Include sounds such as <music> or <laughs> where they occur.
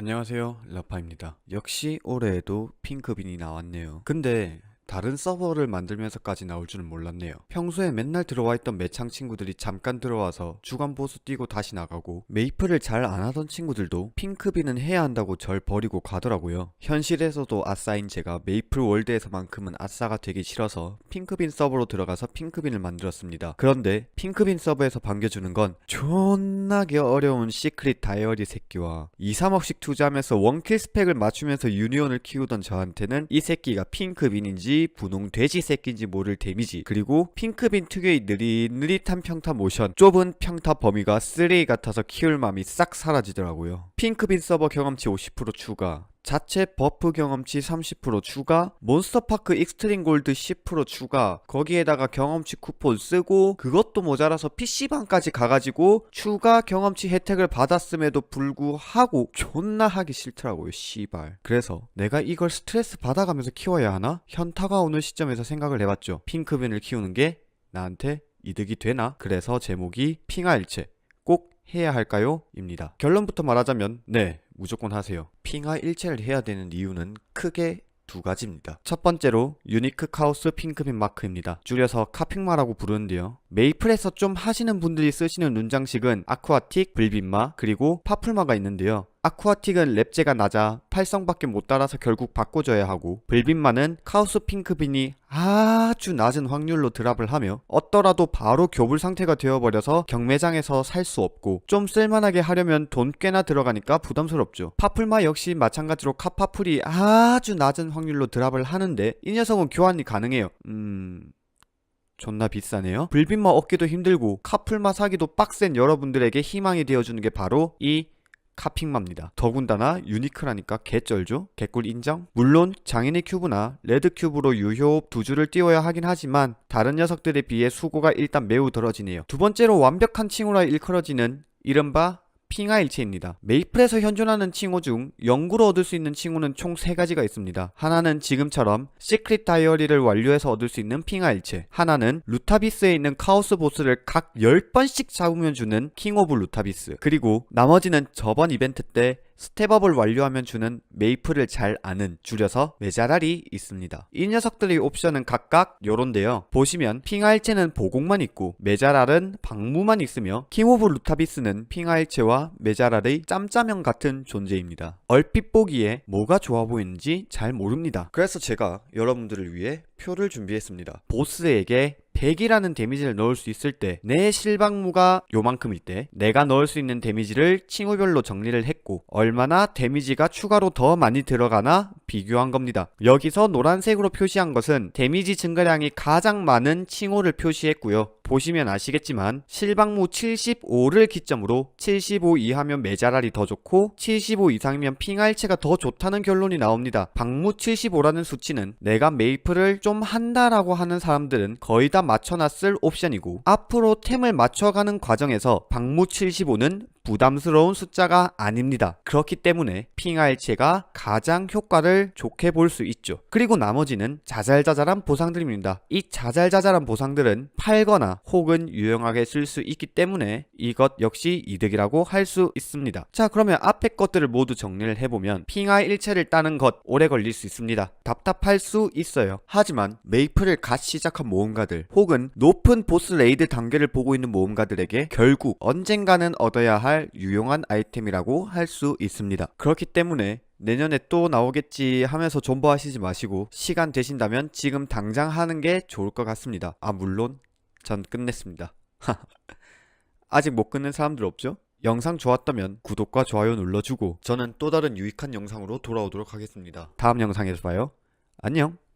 안녕하세요 라파입니다. 역시 올해에도 핑크빈이 나왔네요. 근데 다른 서버를 만들면서까지 나올 줄은 몰랐네요. 평소에 맨날 들어와 있던 매창 친구들이 잠깐 들어와서 주간 보수 뛰고 다시 나가고 메이플을 잘 안 하던 친구들도 핑크빈은 해야 한다고 절 버리고 가더라고요. 현실에서도 아싸인 제가 메이플 월드에서만큼은 아싸가 되기 싫어서 핑크빈 서버로 들어가서 핑크빈을 만들었습니다. 그런데 핑크빈 서버에서 반겨주는 건 존나게 어려운 시크릿 다이어리 새끼와 2, 3억씩 투자하면서 원킬 스펙을 맞추면서 유니온을 키우던 저한테는 이 새끼가 핑크빈인지 분홍 돼지 새끼인지 모를 데미지 그리고 핑크빈 특유의 느릿느릿한 평타 모션 좁은 평타 범위가 쓰레기 같아서 키울 맘이 싹 사라지더라고요. 핑크빈 서버 경험치 50% 추가 자체 버프 경험치 30% 추가, 몬스터파크 익스트림 골드 10% 추가, 거기에다가 경험치 쿠폰 쓰고, 그것도 모자라서 PC방까지 가가지고, 추가 경험치 혜택을 받았음에도 불구하고, 존나 하기 싫더라고요, 씨발. 그래서, 내가 이걸 스트레스 받아가면서 키워야 하나? 현타가 오는 시점에서 생각을 해봤죠. 핑크빈을 키우는 게 나한테 이득이 되나? 그래서 제목이 핑하일체. 꼭 해야 할까요? 입니다. 결론부터 말하자면, 네, 무조건 하세요. 핑하 일체를 해야 되는 이유는 크게 두 가지입니다. 첫 번째로 유니크 카오스 핑크빈 마크입니다. 줄여서 카핑마라고 부르는데요. 메이플에서 좀 하시는 분들이 쓰시는 눈장식은 아쿠아틱, 불빈마, 그리고 파풀마가 있는데요. 아쿠아틱은 랩제가 낮아 팔성밖에 못 따라서 결국 바꿔줘야 하고 불빈마는 카오스 핑크빈이 아주 낮은 확률로 드랍을 하며 얻더라도 바로 교불 상태가 되어버려서 경매장에서 살 수 없고 좀 쓸만하게 하려면 돈 꽤나 들어가니까 부담스럽죠. 파풀마 역시 마찬가지로 카파풀이 아주 낮은 확률로 드랍을 하는데 이 녀석은 교환이 가능해요. 음... 존나 비싸네요. 불빛마 얻기도 힘들고 카풀마 사기도 빡센 여러분들에게 희망이 되어주는 게 바로 이 카핑마입니다. 더군다나 유니크라니까 개쩔죠? 개꿀 인정? 물론 장인의 큐브나 레드 큐브로 유효 두 줄을 띄워야 하긴 하지만 다른 녀석들에 비해 수고가 일단 매우 덜어지네요. 두 번째로 완벽한 칭호라 일컬어지는 이른바 핑하 일체입니다. 메이플에서 현존하는 칭호 중 영구로 얻을 수 있는 칭호는 총 3가지가 있습니다. 하나는 지금처럼 시크릿 다이어리를 완료해서 얻을 수 있는 핑하 일체 하나는 루타비스에 있는 카오스 보스를 각 10번씩 잡으면 주는 킹 오브 루타비스 그리고 나머지는 저번 이벤트 때 스텝업을 완료하면 주는 메이플을 잘 아는 줄여서 메자랄이 있습니다. 이 녀석들의 옵션은 각각 요런데요. 보시면 핑하일체는 보공만 있고 메자랄은 방무만 있으며 킹 오브 루타비스는 핑하일체와 메자랄의 짬짜면 같은 존재입니다. 얼핏 보기에 뭐가 좋아 보이는지 잘 모릅니다. 그래서 제가 여러분들을 위해 표를 준비했습니다. 보스에게 100이라는 데미지를 넣을 수 있을 때 내 실방무가 요만큼일 때 내가 넣을 수 있는 데미지를 칭호별로 정리를 했고 얼마나 데미지가 추가로 더 많이 들어가나 비교한 겁니다. 여기서 노란색으로 표시한 것은 데미지 증가량이 가장 많은 칭호를 표시했고요. 보시면 아시겠지만 실방무 75를 기점으로 75 이하면 메자랄이 더 좋고 75 이상이면 핑하일체가 더 좋다는 결론이 나옵니다. 방무 75라는 수치는 내가 메이플을 좀 한다라고 하는 사람들은 거의 다 맞춰놨을 옵션이고 앞으로 템을 맞춰가는 과정에서 방무 75는 부담스러운 숫자가 아닙니다. 그렇기 때문에 핑하일체가 가장 효과를 좋게 볼 수 있죠. 그리고 나머지는 자잘자잘한 보상들입니다. 이 자잘자잘한 보상들은 팔거나 혹은 유용하게 쓸 수 있기 때문에 이것 역시 이득이라고 할 수 있습니다. 자 그러면 앞에 것들을 모두 정리를 해보면 핑하 일체를 따는 것 오래 걸릴 수 있습니다. 답답할 수 있어요. 하지만 메이플을 갓 시작한 모험가들 혹은 높은 보스 레이드 단계를 보고 있는 모험가들에게 결국 언젠가는 얻어야 할 유용한 아이템이라고 할 수 있습니다. 그렇기 때문에 내년에 또 나오겠지 하면서 존버하시지 마시고 시간 되신다면 지금 당장 하는 게 좋을 것 같습니다. 아 물론 전 끝냈습니다. <laughs> 아직 못 끝낸 사람들 없죠? 영상 좋았다면 구독과 좋아요 눌러주고 저는 또 다른 유익한 영상으로 돌아오도록 하겠습니다. 다음 영상에서 봐요. 안녕.